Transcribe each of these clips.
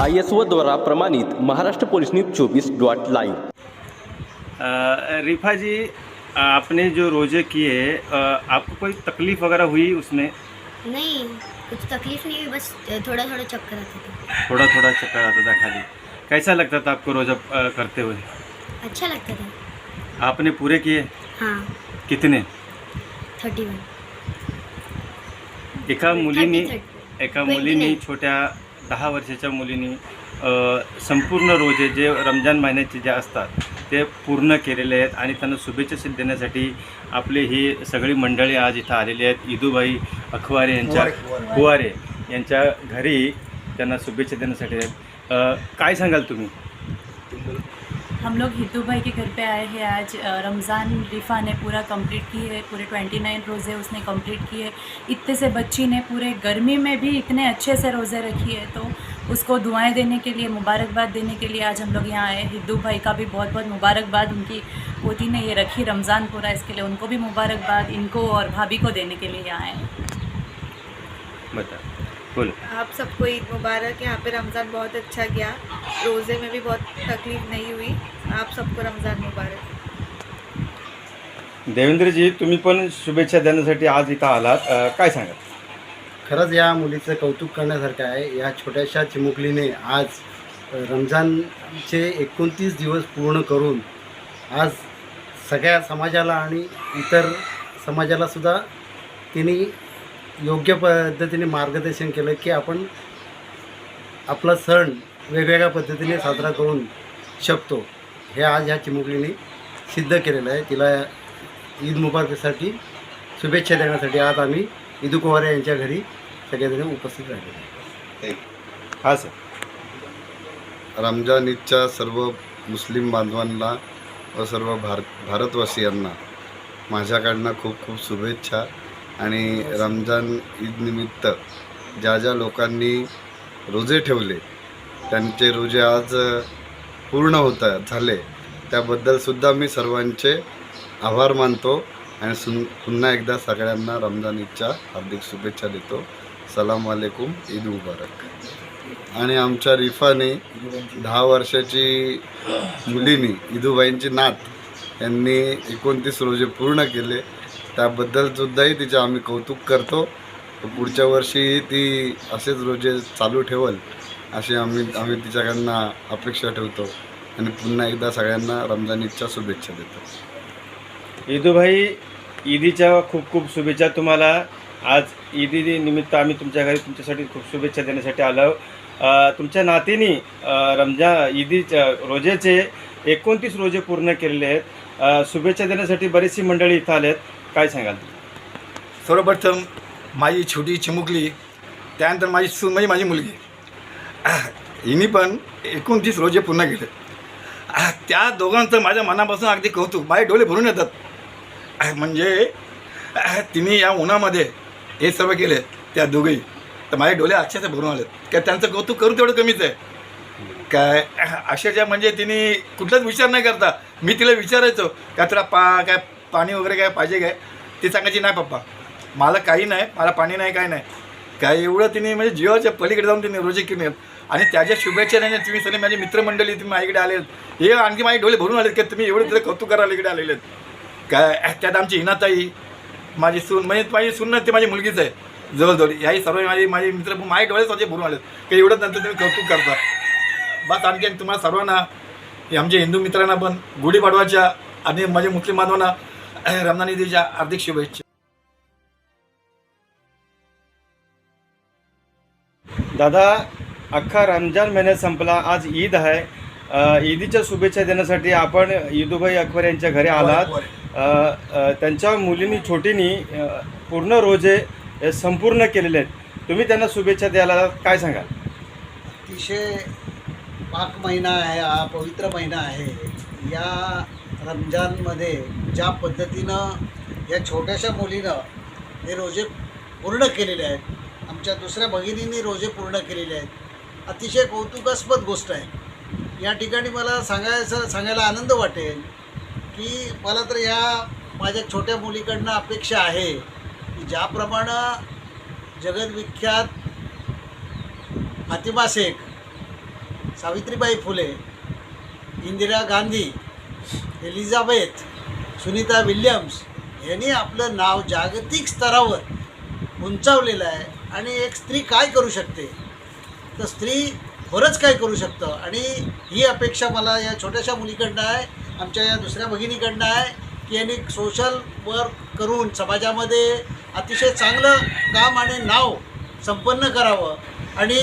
I S O द्वारा प्रमाणित Maharashtra police news चोवीस डॉट अ, रिफा जी आपने जो रोज़े किए आपको कोई तकलीफ़ वगैरह हुई उसमें? नहीं कुछ तकलीफ़ नहीं हुई बस थोड़ा थोड़ा चक्कर आता था। थोड़ा थोड़ा चक्कर आता था खाली कैसा लगता था आपको रोजा करते हुए? अच्छा लगता था। आपने पूरे किए? हाँ। कितने? Thirty one. एका मुलीनी एका मुलीनी. छोट्या दहा वर्षाच्या मुलीनी संपूर्ण रोजे जे रमजान महिन्याचे जे असतात ते पूर्ण केलेले आहेत आणि त्यांना शुभेच्छा देण्यासाठी आपली ही सगळी मंडळी आज इथं आलेली आहेत. इदूबाई अखवारे यांच्या कुवारे यांच्या घरी त्यांना शुभेच्छा देण्यासाठी आहेत. काय सांगाल तुम्ही? हम लोग हितू भाई के घर पे आए हैं आज। रमज़ान रिफ़ा ने पूरा कंप्लीट की है पूरे ट्वेंटी नाइन रोज़े उसने कंप्लीट किए। इतने से बच्ची ने पूरे गर्मी में भी इतने अच्छे से रोज़े रखी है तो उसको दुआएँ देने के लिए मुबारकबाद देने के लिए आज हम लोग यहाँ आए हितू भाई का भी बहुत बहुत मुबारकबाद उनकी पोती ने ये रखी रमज़ान पूरा इसके लिए उनको भी मुबारकबाद इनको और भाभी को देने के लिए यहाँ आए हैं। बता बोल। आप सबको ईद मुबारक यहाँ पे रमज़ान बहुत अच्छा गया। रोज़े में भी बहुत तकलीफ़ नहीं हुई। आप सबको रमज़ान मुबारक। देवेंद्रजी तुम्ही पण शुभेच्छा देण्यासाठी आज इथं आलात. काय सांगाल? खरंच या मुलीचं कौतुक करण्यासारखं आहे. या छोट्याशा चिमुकलीने आज रमजानचे एकोणतीस दिवस पूर्ण करून आज सगळ्या समाजाला आणि इतर समाजाला सुद्धा तिने योग्य पद्धतीने मार्गदर्शन केलं की आपण आपला सण वेगवेगळ्या पद्धतीने साजरा करून शकतो. हे आज ह्या चिमुकलीने सिद्ध केलेलं आहे. तिला ईद मुबारकसाठी शुभेच्छा देण्यासाठी आज आम्ही इदू कुवारे यांच्या घरी सगळेजण उपस्थित राहिले हा सर रमजान ईदच्या सर्व मुस्लिम बांधवांना व सर्व भार भारतवासियांना माझ्याकडनं खूप खूप शुभेच्छा. आणि रमजान ईदनिमित्त ज्या ज्या लोकांनी रोजे ठेवले त्यांचे रोजे आज पूर्ण होत झाले. त्याबद्दलसुद्धा मी सर्वांचे आभार मानतो आणि सुन पुन्हा एकदा सगळ्यांना रमजान ईदच्या हार्दिक शुभेच्छा देतो. सलाम वालेकुम ईद मुबारक. आणि आमच्या रिफाने दहा वर्षाची मुलीनी इदूबाईंची नात यांनी एकोणतीस रोजे पूर्ण केले. त्याबद्दलसुद्धाही तिचे आम्ही कौतुक करतो. पुढच्या वर्षी ती असेच रोजे चालू ठेवल. अशी आम्ही आम्ही तिच्याकडनं अपेक्षा ठेवतो. आणि पुन्हा एकदा सगळ्यांना रमजान ईदच्या शुभेच्छा देतो. ईदूभाई ईदीच्या खूप खूप शुभेच्छा तुम्हाला. आज ईदी निमित्त आम्ही तुमच्या घरी तुमच्यासाठी खूप शुभेच्छा देण्यासाठी आलो अ, तुमच्या नातीने रमजा ईदीच्या रोजेचे एकोणतीस रोजे पूर्ण केलेले आहेत. शुभेच्छा देण्यासाठी बरीचशी मंडळी इथं आले आहेत काय सांगाल? सर्वप्रथम माझी छोटी चिमुकली त्यानंतर माझी सून म्हणजे माझी मुलगी. हिने पण एकोणतीस रोजे पूर्ण गेले. त्या दोघांचं माझ्या मनापासून अगदी कौतुक. माझे डोळे भरून येतात. म्हणजे तिने या उन्हामध्ये हे सर्व केले त्या दोघेही तर माझे डोळे अक्षरशः भरून आले काय त्यांचं कौतुक करून तेवढं कमीच आहे. काय अक्षरशः म्हणजे तिने कुठलाच विचार नाही करता. मी तिला विचारायचो काय तुला पा काय पाणी वगैरे काय पाहिजे काय? ती सांगायची नाही पप्पा. मला काही नाही मला पाणी नाही काय नाही. काय एवढं तिने म्हणजे जीवाच्या पलीकडे जाऊन तिने रोजे केले आणि त्याच्या शुभेच्छा नाही तुम्ही सगळे माझे मित्रमंडळी तुम्ही माझ्याकडे आले हे आणखी माझे डोळे भरून आलेत की तुम्ही एवढे तिथे कौतुक करायला इकडे आलेले आहेत. काय त्यात आमची हिनाताई माझी सून म्हणजे माझी सून ते ती माझी मुलगीच आहे. जवळजवळ याही सर्व माझे माझे मित्र माझे डोळे स्वतः भरून आलेत. की एवढं नंतर तुम्ही कौतुक करता. बस आणखी तुम्हाला सर्वांना हे आमच्या हिंदू मित्रांना पण गुढीपाडवाच्या आणि माझ्या मुस्लिम बांधवांना रमजान ईदीच्या हार्दिक शुभेच्छा. दादा अख्खा रमजान महिन्यात संपला. आज ईद आहे. ईदीच्या शुभेच्छा देण्यासाठी आपण ईदुभाई अकबर यांच्या घरी आलात. त्यांच्या मुलीनी छोटीनी पूर्ण रोजे हे संपूर्ण केलेले आहेत. तुम्ही त्यांना शुभेच्छा द्यायला. काय सांगाल? अतिशय पाक महिना आहे हा पवित्र महिना आहे. या रमजानमध्ये ज्या पद्धतीनं या छोट्याशा मुलीनं हे रोजे पूर्ण केलेले आहेत आमच्या दुसऱ्या भगिनींनी रोजे पूर्ण केलेले आहेत. अतिशय कौतुकास्पद गोष्ट आहे. या ठिकाणी मला सांगायचं सांगायला आनंद वाटेल की मला तर ह्या माझ्या छोट्या मुलीकडनं अपेक्षा आहे की ज्याप्रमाणे जगदविख्यात फातिमा शेख सावित्रीबाई फुले इंदिरा गांधी एलिझाबेथ सुनीता विल्यम्स यांनी आपलं नाव जागतिक स्तरावर उंचावलेलं आहे. आणि एक स्त्री काय करू शकते? तर स्त्री बरंच काय करू शकतं? आणि ही अपेक्षा मला या छोट्याशा मुलीकडनं आहे आमच्या या दुसऱ्या भगिनीकडनं आहे की यांनी सोशल वर्क करून समाजामध्ये अतिशय चांगलं काम आणि नाव संपन्न करावं. आणि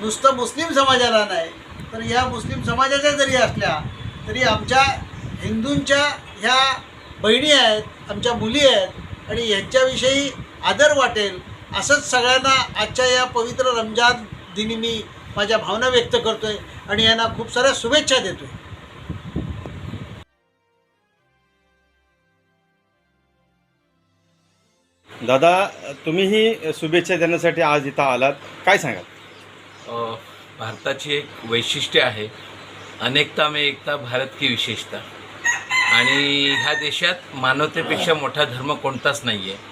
नुसतं मुस्लिम समाजाला नाही तर ह्या मुस्लिम समाजाच्या जरी असल्या तरी आमच्या हिंदूंच्या ह्या बहिणी आहेत आमच्या मुली आहेत आणि यांच्याविषयी आदर वाटेल असंच सगळ्यांना आजच्या या पवित्र रमजान दिनी मी माझ्या भावना व्यक्त करतो आहे आणि यांना खूप साऱ्या शुभेच्छा देतो आहे दादा तुम्हीही शुभेच्छा देण्यासाठी आज इथं आलात. काय सांगाल? भारताची एक वैशिष्ट्य आहे. अनेकता में एकता भारत की विशेषता. आणि ह्या देशात मानवतेपेक्षा मोठा धर्म कोणताच नाही आहे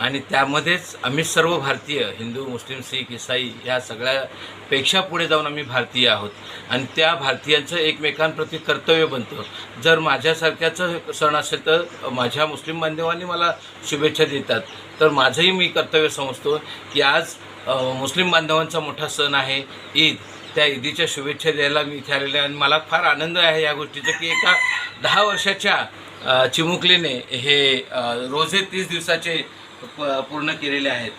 आणि त्यामध्येच आम्ही सर्व भारतीय हिंदू मुस्लिम शीख इसाई या सगळ्यापेक्षा पुढे जाऊन आम्ही भारतीय आहोत. आणि त्या भारतीयांचं एकमेकांप्रती कर्तव्य बनतं. जर माझ्यासारख्याचं सण असेल तर माझ्या मुस्लिम बांधवांनी मला शुभेच्छा देतात. तर माझंही मी कर्तव्य समजतो की आज मुस्लिम बांधवांचा मोठा सण आहे ईद. त्या ईदीच्या शुभेच्छा द्यायला मी इथे आलेले आहे आणि मला फार आनंद आहे या गोष्टीचा की एका दहा वर्षाच्या चिमुकलीने हे रोजे तीस दिवसाचे प पूर्ण केलेले आहेत.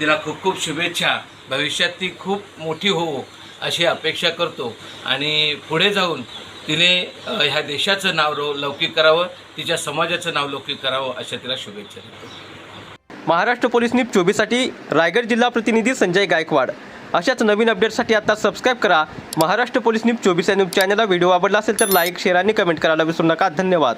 तिला खूप खूप शुभेच्छा. भविष्यात ती खूप मोठी हो अशी अपेक्षा करतो. आणि पुढे जाऊन तिने ह्या देशाचं नाव रो लौकिक करावं तिच्या समाजाचं नाव लौकिक करावं अशा तिला शुभेच्छा देतो. महाराष्ट्र पोलीस न्यूज चोवीससाठी रायगड जिल्हा प्रतिनिधी संजय गायकवाड. अशाच नवीन अपडेटसाठी आता सबस्क्राईब करा. महाराष्ट्र पोलीस न्यूज चोवीस या न्यूज चॅनलला व्हिडिओ आवडला असेल तर लाईक शेअर आणि कमेंट करायला विसरू नका. धन्यवाद.